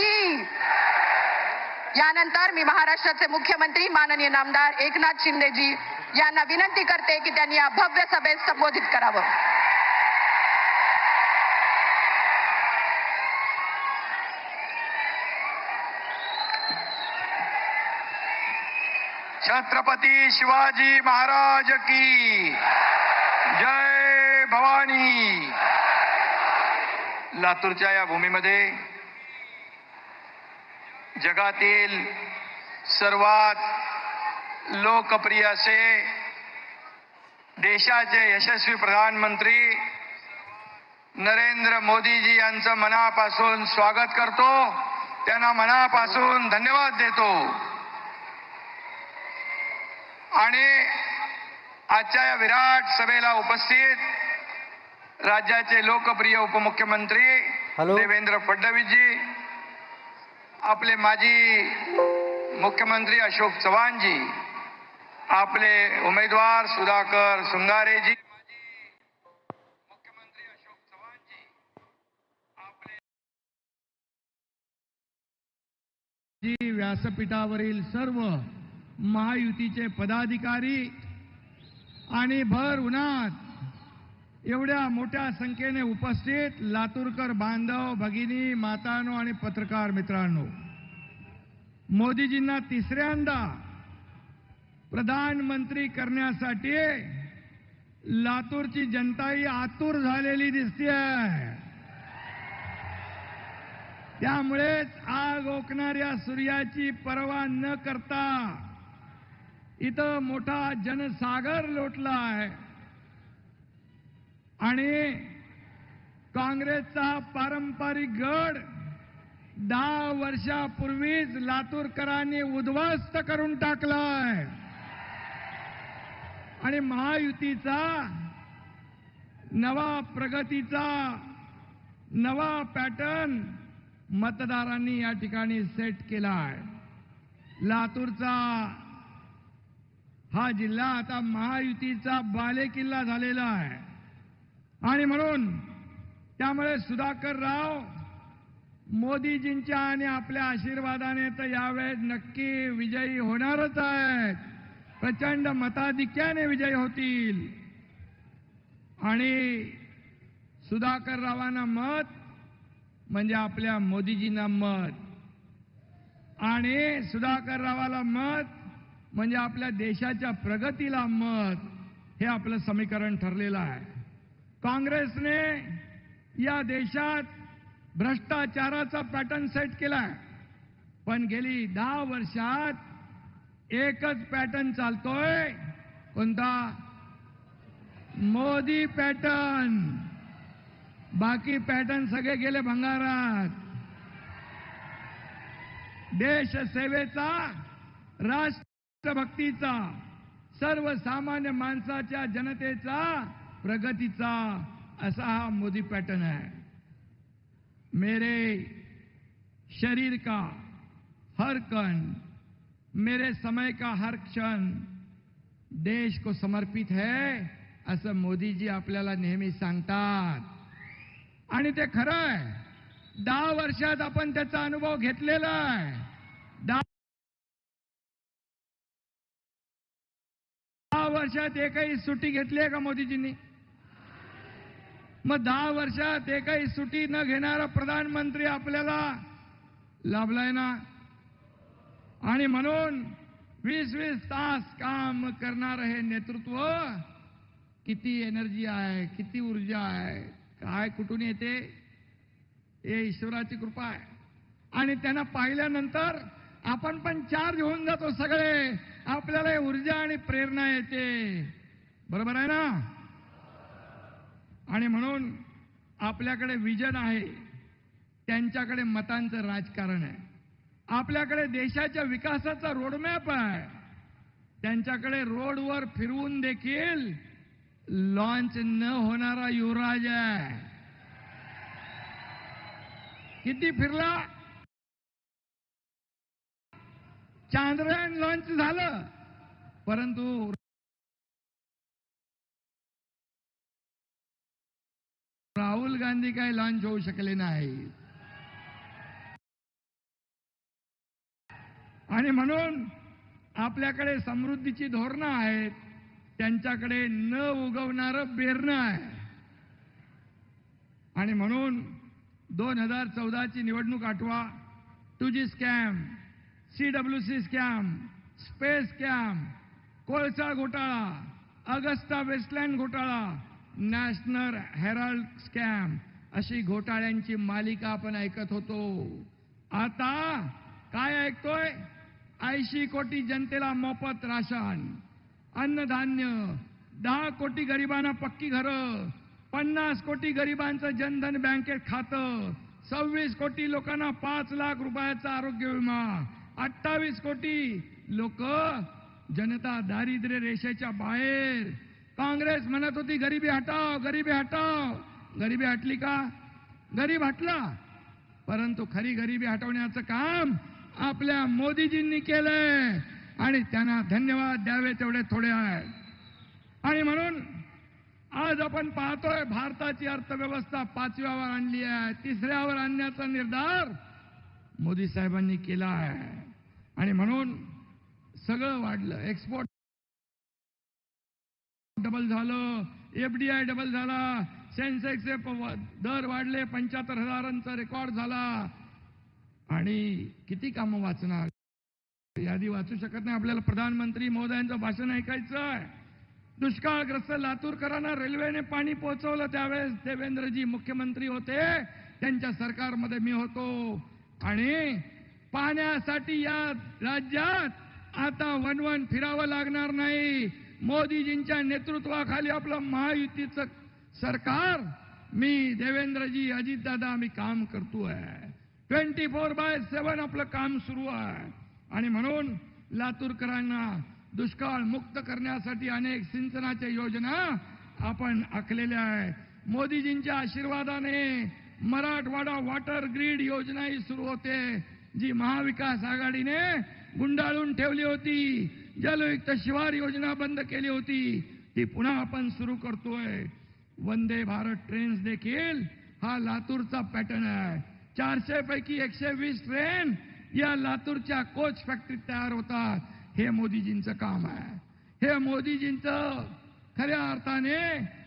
की यानंतर मी महाराष्ट्राचे मुख्यमंत्री माननीय नामदार एकनाथ शिंदेजी यांना विनंती करते की त्यांनी या भव्य सभेत संबोधित करावं. छत्रपती शिवाजी महाराज की जय भवानी. लातूरच्या या भूमीमध्ये जगातील सर्वात लोकप्रिय असे देशाचे यशस्वी प्रधानमंत्री नरेंद्र मोदीजी यांचं मनापासून स्वागत करतो त्यांना मनापासून धन्यवाद देतो आणि आजच्या या विराट सभेला उपस्थित राज्याचे लोकप्रिय उपमुख्यमंत्री. देवेंद्र फडणवीसजी आपले माजी मुख्यमंत्री अशोक चव्हाणजी आपले उमेदवार सुधाकर सुंगारेजी जी व्यासपीठावरील सर्व महायुतीचे पदाधिकारी आणि भर उन्हात एवढ्या मोठ्या संख्येने उपस्थित लातूरकर बांधव भगिनी मातानो आणि पत्रकार मित्रांनो. मोदीजींना तिसऱ्यांदा प्रधानमंत्री करण्यासाठी लातूरची जनताही आतुर झालेली दिसते त्यामुळेच आग ओकणाऱ्या सूर्याची पर्वा न करता इथं मोठा जनसागर लोटला आहे आणि काँग्रेसचा हा पारंपरिक गड दहा वर्षापूर्वीच लातूरकरांनी उद्ध्वस्त करून टाकलाय. आणि महायुतीचा नवा प्रगतीचा नवा पॅटर्न मतदारांनी या ठिकाणी सेट केला आहे लातूरचा हा जिल्हा आता महायुतीचा बालेकिल्ला झालेला आहे. आणि म्हणून त्यामुळे सुधाकर राव मोदीजींच्या आणि आपल्या आशीर्वादाने तर यावेळेस नक्की विजयी होणारच आहेत. प्रचंड मताधिक्याने विजयी होतील. आणि सुधाकर रावांना मत म्हणजे आपल्या मोदीजींना मत. आणि सुधाकर रावाला मत म्हणजे आपल्या देशाच्या प्रगतीला मत हे आपलं समीकरण ठरलेलं आहे. काँग्रेसने या देशात भ्रष्टाचाराचा पॅटर्न सेट केलाय. पण गेली दहा वर्षात एकच पॅटर्न चालतोय. कोणता? मोदी पॅटर्न बाकी पॅटर्न सगळे गेले भंगारात. देश सेवेचा राष्ट्रभक्तीचा सर्वसामान्य माणसाच्या जनतेचा प्रगतीचा असा हा मोदी पॅटर्न है मेरे शरीर का हर कण मेरे समय का हर क्षण देश को समर्पित है असं मोदीजी आपल्याला नेहमी सांगतात. आणि ते खरं आहे. दहा वर्षात आपण त्याचा अनुभव घेतलेला आहे. वर्षात एकही सुट्टी घेतली आहे का मोदीजींनी? मग दहा वर्षात एकही सुट्टी न घेणारा प्रधानमंत्री आपल्याला लाभलाय ना? आणि म्हणून वीस वीस तास काम करणार हे नेतृत्व किती एनर्जी आहे किती ऊर्जा आहे काय कुठून येते? हे ईश्वराची कृपा आहे. आणि त्यांना पाहिल्यानंतर आपण पण चार्ज होऊन जातो सगळे. आपल्याला ऊर्जा आणि प्रेरणा येते बरोबर आहे ना? आणि म्हणून आपल्याकडे विजन आहे. त्यांच्याकडे मतांचं राजकारण आहे. आपल्याकडे देशाच्या विकासाचा रोडमॅप आहे. त्यांच्याकडे रोडवर फिरवून देखील लॉन्च न होणारा युवराज आहे. किती फिरला? चांद्रयान लॉन्च झालं. परंतु राहुल गांधी काही लॉन्च होऊ शकले नाही. आणि म्हणून आपल्याकडे समृद्धीची धोरणं आहेत. त्यांच्याकडे न उगवणारं बेरणं आहे. आणि म्हणून दोन हजार चौदाची निवडणूक आठवा. Two G scam C W C scam space scam कोळसा घोटाळा अगस्ता वेस्टलँड घोटाळा नॅशनल हेराल्ड स्कॅम अशी घोटाळ्यांची मालिका आपण ऐकत होतो. आता काय ऐकतोय? ऐंशी कोटी जनतेला मोफत राशन अन्नधान्य दहा कोटी गरिबांना पक्की घरं पन्नास कोटी गरिबांचं जनधन बँकेत खातं सव्वीस कोटी लोकांना पाच लाख रुपयाचा आरोग्य विमा अठ्ठावीस कोटी लोक जनता दारिद्र्य रेषेच्या बाहेर. काँग्रेस म्हणत होती गरिबी हटाव गरिबी हटाव गरिबी हटली का? गरीब हटला. परंतु खरी गरिबी हटवण्याचं काम आपल्या मोदीजींनी केलंय आणि त्यांना धन्यवाद द्यावे तेवढे थोडे आहेत. आणि म्हणून आज आपण पाहतोय भारताची अर्थव्यवस्था पाचव्यावर आणली आहे तिसऱ्यावर आणण्याचा निर्धार मोदी साहेबांनी केला आहे. आणि म्हणून सगळं वाढलं. एक्सपोर्ट डबल झालं एफडीआय डबल झाला सेन्सेक्सचे दर वाढले पंच्याहत्तर हजारांचा रेकॉर्ड झाला. आणि किती कामं वाचणार? यादी वाचू शकत नाही. आपल्याला प्रधानमंत्री महोदयांचं भाषण ऐकायचं आहे. दुष्काळग्रस्त लातूरकरांना रेल्वेने पाणी पोहोचवलं त्यावेळेस देवेंद्रजी मुख्यमंत्री होते. त्यांच्या सरकारमध्ये मी होतो. आणि पाण्यासाठी या राज्यात आता वनवन फिरावं लागणार नाही. मोदीजींच्या नेतृत्वाखाली आपलं महायुतीचं सरकार. मी देवेंद्रजी अजितदादा आम्ही काम करतोय. ट्वेंटी फोर बाय सेवन आपलं काम सुरू आहे. आणि म्हणून लातूरकरांना दुष्काळ मुक्त करण्यासाठी अनेक सिंचनाच्या योजना आपण आखलेल्या आहे मोदीजींच्या आशीर्वादाने मराठवाडा वॉटर ग्रीड योजनाही सुरू होते. जी महाविकास आघाडीने गुंडाळून ठेवली होती जलयुक्त शिवार योजना बंद केली होती ती पुन्हा आपण सुरू करतोय. वंदे भारत ट्रेन्स देखील हा लातूरचा पॅटर्न आहे. चारशे पैकी एकशे वीस ट्रेन या लातूरच्या कोच फॅक्टरीत तयार होतात. हे मोदीजींचं काम आहे. हे मोदीजींचं खऱ्या अर्थाने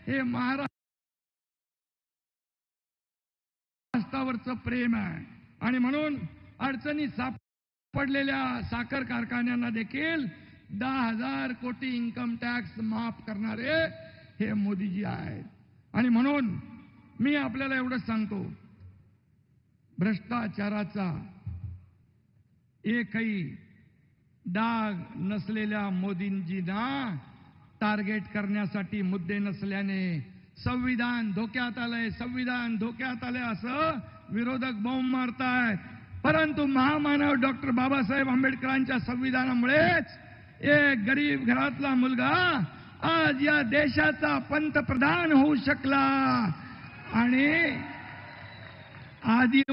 हे महाराष्ट्रावरचं प्रेम आहे. आणि म्हणून अडचणी सापडलेल्या साखर कारखान्यांना देखील दहा हजार कोटी इन्कम टॅक्स माफ करणारे हे मोदीजी आहेत. आणि म्हणून मी आपल्याला एवढंच सांगतो भ्रष्टाचाराचा एकही डाग नसलेल्या मोदींजींना टार्गेट करण्यासाठी मुद्दे नसल्याने संविधान धोक्यात आलंय संविधान धोक्यात आलंय असं विरोधक बॉम्ब मारतायत. परंतु महामानव डॉक्टर बाबासाहेब आंबेडकरांच्या संविधानामुळेच एक गरीब घरातला मुलगा आज या देशाचा पंतप्रधान होऊ शकला. आणि आदिवासी